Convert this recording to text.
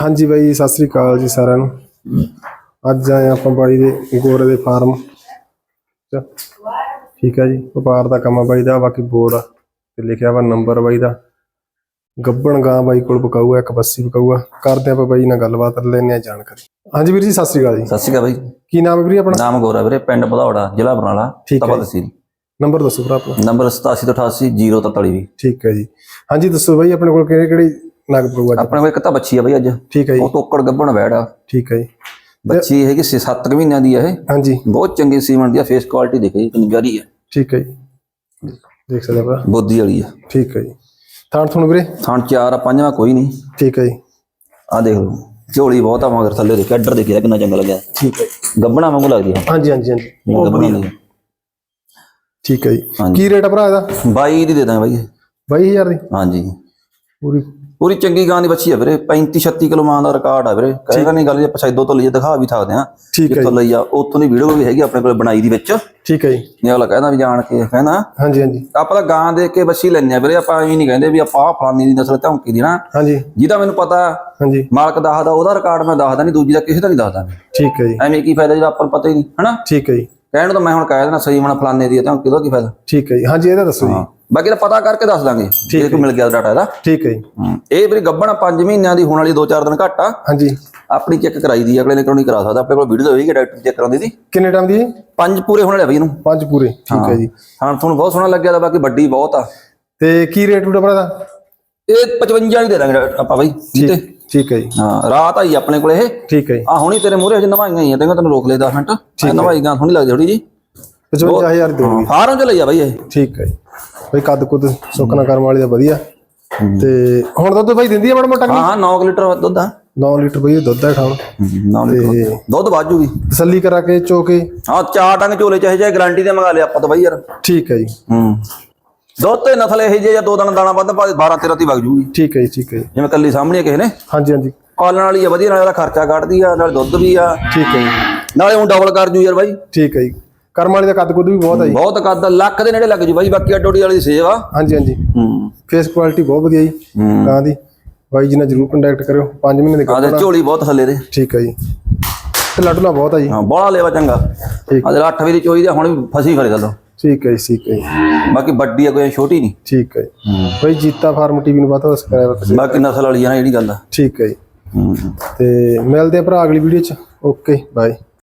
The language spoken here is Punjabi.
ਹਾਂਜੀ ਬਾਈ ਸਤਿ ਸ੍ਰੀ ਅਕਾਲ ਜੀ ਸਾਰਿਆਂ ਨੂੰ। ਅੱਜ ਆਏ ਆਪਾਂ ਬਾਈ ਦੇ ਗੋਰੇ ਦੇ ਫਾਰਮ। ਠੀਕ ਹੈ ਜੀ। ਵਪਾਰ ਦਾ ਕੰਮ ਆ ਬਾਈ ਦਾ ਬਾਕੀ ਬੋਰਡ ਆ ਤੇ ਲਿਖਿਆ ਵਾ ਨੰਬਰ ਬਾਈ ਦਾ। ਗੱਬਣ ਗਾਂ ਬਾਈ ਕੋਲ ਪਕਾਊਆ ਇੱਕ ਬੱਸੀ ਪਕਾਊਆ ਕਰਦੇ ਆਪਾਂ ਬਾਈ ਨਾਲ ਗੱਲਬਾਤ ਲੈਣੇ ਆ ਜਾਣਕਾਰੀ। ਹਾਂਜੀ ਵੀਰ ਜੀ ਸਤਿ ਸ੍ਰੀ ਅਕਾਲ ਜੀ। ਸਤਿ ਸ਼੍ਰੀ ਅਕਾਲ ਬਾਈ। ਕੀ ਨਾਮ ਹੈ ਵੀਰ ਆਪਣਾ? ਨਾਮ ਗੋਰਾ ਵੀਰੇ ਪਿੰਡ ਬਧੌੜਾ ਜ਼ਿਲ੍ਹਾ ਬਰਨਾਲਾ ਤਪਾ। ਤਹਿਸੀਲ। ਨੰਬਰ ਦੱਸੋ ਭਰਾ ਆਪਣਾ। ਨੰਬਰ 8788 ਠੀਕ ਹੈ ਜੀ। ਹਾਂਜੀ ਦੱਸੋ ਬਾਈ ਆਪਣੇ ਕੋਲ ਕਿਹੜੇ ਕਿਹੜੇ ਨਗ ਪਕਾਊਆ ਅੱਜ? ਆਪਣੇ ਕੋਲ ਇੱਕ ਤਾਂ ਬੱਚੀ ਆ ਬਾਈ ਅੱਜ। ਠੀਕ ਹੈ ਜੀ। ਉਹ ਟੋਕੜ ਗੱਭਣ ਵੈੜ ਆ। ਠੀਕ ਹੈ ਜੀ। ਬੱਚੀ ਹੈਗੀ 7 ਮਹੀਨਿਆਂ ਦੀ ਇਹ। ਹਾਂਜੀ। ਬਹੁਤ ਚੰਗੀ ਸੀਮਨ ਦੀ ਆ ਫੇਸ ਕੁਆਲਿਟੀ ਦੇਖੋ ਪਿਆਰੀ ਆ। ਠੀਕ ਹੈ ਜੀ। ਦੇਖ ਸਕਦੇ ਆਪਾਂ ਬੋਦੀ ਵਾਲੀ ਆ। ਠੀਕ ਹੈ ਜੀ। ਥਾਣ ਥੁਣ ਵੀਰੇ? ਥਣ ਚਾਰ ਆ ਪੰਜਵਾਂ ਕੋਈ ਨਹੀਂ। ਠੀਕ ਹੈ ਜੀ। ਆ ਦੇਖ ਲਓ ਝੋਲੀ ਬਹੁਤ ਆ ਮਗਰ ਥੱਲੇ ਦੇ ਕੈਡਰ ਦੇਖਿਆ ਕਿੰਨਾ ਚੰਗਾ ਲੱਗਿਆ। ਠੀਕ ਹੈ ਜੀ। ਗੱਭਣਾ ਵਾਂਗੂ ਲੱਗਦੀ ਆ। ਹਾਂਜੀ ਹਾਂਜੀ ਹਾਂਜੀ। ਦੀ ਠੀਕ ਹੈ ਜੀ। ਕੀ ਰੇਟ ਆ ਭਰਾ ਇਹਦਾ? 22 ਦੀ ਦੇ ਦਾਂ ਬਾਈ। ਇਹ। 22000 ਦੀ? ਹਾਂਜੀ। ਪੂਰੀ ਪੂਰੀ ਚੰਗੀ ਗਾਂ ਦੀ ਬੱਚੀ ਆ ਵੀਰੇ 35 36 ਕਿਲੋ ਮਾਂ ਦਾ ਰਿਕਾਰਡ ਆ ਵੀਰੇ। ਕਹੇਗਾ ਨਹੀਂ ਗੱਲ ਜੇ ਸੈਦੋ ਤੋਂ ਲਈਏ ਦਿਖਾ ਵੀ ਸਕਦੇ ਆ ਹੈ ਕਿੱਥੋਂ ਲਈ ਆ ਉੱਥੋਂ ਦੀ ਵੀਡੀਓ ਵੀ ਹੈਗੀ ਆਪਣੇ ਕੋਲ ਬਣਾਈ ਦੀ ਵਿੱਚ। ਠੀਕ ਹੈ ਜੀ। ਨਹੀਂ ਅਗਲਾ ਕਹਿੰਦਾ ਵੀ ਜਾਣ ਕੇ ਕਹਿੰਦਾ। ਹਾਂਜੀ ਹਾਂਜੀ। ਆਪਾਂ ਤਾਂ ਗਾਂ ਦੇਖ ਕੇ ਬੱਚੀ ਲੈਣੇ ਆ ਵੀਰੇ ਆਪਾਂ ਇਹ ਨਹੀਂ ਕਹਿੰਦੇ ਵੀ ਆਪਾਂ ਆਹ ਫਲਾਨੀ ਦੀ ਨਸਲ ਧੌਂਕੀ ਦੀ ਨਾ। ਹਾਂਜੀ। ਜਿਹਦਾ ਮੈਨੂੰ ਪਤਾ ਹਾਂਜੀ। ਮਾਲਕ ਦੱਸਦਾ ਉਹਦਾ ਰਿਕਾਰਡ ਮੈਂ ਦੱਸਦਾ ਨਹੀਂ ਦੂਜੀ ਦਾ ਕਿਸੇ ਦਾ ਨਹੀਂ ਦੱਸਦਾ ਠੀਕ ਹੈ ਜੀ। ਐਵੇਂ ਕੀ ਫਾਇਦਾ ਜਿਹੜਾ ਆਪਾਂ ਨੂੰ ਪਤਾ ਹੀ ਨਹੀਂ ਹਨਾ? ਠੀਕ ਹੈ ਜੀ। ਕਹਿਣ ਤਾਂ ਮੈਂ ਹੁਣ ਕਹਿ ਦੇਣਾ ਸਹੀ ਮਨ ਫਲਾਨੇ ਦੀ ਆ ਧੌਂਕੀ ਦਾ ਕੀ ਫਾਇਦਾ? ਠੀਕ ਹੈ ਜੀ। ਹਾਂਜੀ ਇਹਦਾ ਦੱਸੋ ਜੀ। ਬਾਕੀ ਤਾਂ ਪਤਾ ਕਰਕੇ ਦੱਸ ਦਾਂਗੇ ਜੇ ਕੋਈ ਮਿਲ ਗਿਆ ਡਾਟਾ ਇਹਦਾ। ਠੀਕ ਹੈ ਜੀ। ਇਹ ਵੀਰੇ ਗੱਬਣਾ 5 ਮਹੀਨਿਆਂ ਦੀ ਹੋਣ ਵਾਲੀ 2-4 ਦਿਨ ਘੱਟ ਆ। ਹਾਂਜੀ। ਆਪਣੀ ਚੈੱਕ ਕਰਾਈ ਦੀ ਆ, ਅਗਲੇ ਨੇ ਕਿਉਂ ਨਹੀਂ ਕਰਾ ਸਕਦਾ। ਆਪਣੇ ਕੋਲ ਵੀਡੀਓ ਹੋਈ ਕਿ ਡਾਕਟਰ ਚੈੱਕ ਕਰਾਉਂਦੀ ਸੀ। ਕਿੰਨੇ ਟਾਈਮ ਦੀ? ਪੰਜ ਪੂਰੇ ਹੋਣ ਵਾਲੇ ਆ ਬਈ ਇਹਨੂੰ। ਪੰਜ ਪੂਰੇ ਠੀਕ ਹੈ ਜੀ। ਹਾਂ ਤੁਹਾਨੂੰ ਬਹੁਤ ਸੋਹਣਾ ਲੱਗਿਆ ਤਾਂ ਬਾਕੀ ਵੱਡੀ ਬਹੁਤ ਆ। ਤੇ ਕੀ ਰੇਟ ਆ ਭਰਾ ਦਾ? ਇਹ 55 ਹੀ ਦੇ ਦਾਂਗੇ ਆਪਾਂ ਬਈ ਜੀਤੇ। ਠੀਕ ਹੈ ਜੀ। ਹਾਂ ਰਾਤ ਆਈ ਆਪਣੇ ਕੋਲ ਇਹ। ਠੀਕ ਹੈ ਜੀ। ਆ ਹੁਣੀ ਤੇਰੇ ਮੂਹਰੇ ਹਜੇ ਨਵਾਈਆਂ ਹੀ ਆ ਤੈਨੂੰ ਤੈਨੂੰ ਰੋਕ ਲੈ 10 ਮਿੰਟ ਆ ਨਵਾਈ ਗਾਂ ਸੋਹਣੀ ਲੱਗਦੀ ਥੋੜੀ ਜੀ 55000 ਦੀ ਫਾਰਮ ਚ ਲਈ ਆ ਬਈ ਇਹ। ਠੀਕ ਹੈ ਜੀ। ਬਈ ਕੱਦ ਕੁੱਦ ਸੁੱਕਣਾ ਕਰਮ ਵਾਲੀ ਦਾ ਵਧੀਆ। ਤੇ ਹੁਣ ਦੁੱਧ ਬਾਈ ਦਿੰਦੀ ਆ ਮਾੜਾ ਮੋਟਾ ਹਾਂ ਹਾਂ 9 ਲੀਟਰ ਦੁੱਧ ਆ। 9 ਲੀਟਰ ਬਈ ਦੁੱਧ ਹੈ ਖਾਣ 9 ਲੀਟਰ ਦੁੱਧ। ਵਾਜੂਗੀ ਤਸੱਲੀ ਕਰਾ ਕੇ ਚੋਕੇ। ਹਾਂ ਚਾਰ ਟੰਗ ਝੋਲੇ ਚਾਹੇ ਜਾਏ ਗਾਰੰਟੀ ਦੇ ਮੰਗਾ ਲਿਆ ਆਪਾਂ ਤਾਂ ਬਈ ਯਾਰ। ਠੀਕ ਹੈ ਜੀ। ਹੂੰ। ਦੁੱਧ ਤੇ ਨਸਲ ਇਹ ਜੇ ਜਾਂ ਦੋ ਦਿਨ ਦਾਣਾ ਵੱਧ ਪਾ 12 13 ਦੀ ਵਗ ਜੂਗੀ। ਠੀਕ ਹੈ ਜੀ ਠੀਕ ਹੈ ਜਿਵੇਂ ਕੱਲੀ ਸਾਹਮਣੇ ਕਿਸੇ ਨੇ। ਹਾਂਜੀ ਹਾਂਜੀ। ਪਾਲਣ ਵਾਲੀ ਆ ਵਧੀਆ ਨਾਲ ਇਹਦਾ ਖਰਚਾ ਕੱਢਦੀ ਆ ਨਾਲ ਦੁੱਧ ਵੀ ਆ। ਠੀਕ ਹੈ ਜੀ। ਨਾਲੇ ਉਹ ਡਬਲ ਕਰ ਜੂ ਯਾਰ ਬਾਈ। ਠੀਕ ਹੈ ਜੀ। ਕਰਮ ਵਾਲੀ ਦਾ ਕੱਦ ਕੁੱਦ ਵੀ ਬਹੁਤ ਹੈ ਜੀ। ਬਹੁਤ ਕੱਦ ਲੱਖ ਦੇ ਨੇੜੇ ਲੱਗ ਜੂ ਬਾਈ ਬਾਕੀ ਅੱਡੋੜੀ ਵਾਲੀ ਦੀ ਸੇਵ। ਆ ਹਾਂਜੀ ਹਾਂਜੀ। ਹੂੰ। ਫੇਸ ਕੁਆਲਿਟੀ ਬਹੁਤ ਵਧੀਆ ਜੀ ਕਾਂ ਦੀ। ਬਾਈ ਜੀ ਨਾਲ ਜਰੂਰ ਕੰਟੈਕਟ ਕਰਿਓ 5 ਮਹੀਨੇ ਦੇ ਆ ਕੱਦ ਦੇ ਝੋਲੀ ਬਹੁਤ ਥੱਲੇ ਦੇ। ਠੀਕ ਹੈ ਜੀ। ਤੇ ਲੱਡੂਲਾ ਬਹੁਤ ਹੈ ਜੀ। ਹਾਂ ਬੋਲਾ ਲੈਵਾ ਚੰਗਾ। ਠੀਕ। ਆ। ਦੇ 8 ਵਜੇ ਚੋਈ ਦਾ ਹੁਣ ਵੀ ਫਸੀ ਖੜੇ ਥੱਲੋਂ। ਠੀਕ ਹੈ ਜੀ ਠੀਕ ਹੈ ਬਾਕੀ ਵੱਡੀ ਆ ਕੋਈ ਛੋਟੀ ਨਹੀਂ। ਠੀਕ ਹੈ। ਬਾਈ ਜੀਤਾ ਫਾਰਮ ਟੀਵੀ ਨੂੰ ਪਤਾ ਸਬਸਕ੍ਰਾਈਬ ਕਰਿਓ। ਬਾਕੀ ਨਸਲ ਵਾਲੀ ਆ ਜਿਹੜੀ ਗੱਲ ਆ। ਠੀਕ ਹੈ ਜੀ। ਹੂੰ। ਤੇ ਮਿਲਦੇ ਆ ਭਰਾ ਅਗਲੀ ਵੀਡੀਓ ਚ। Okay bye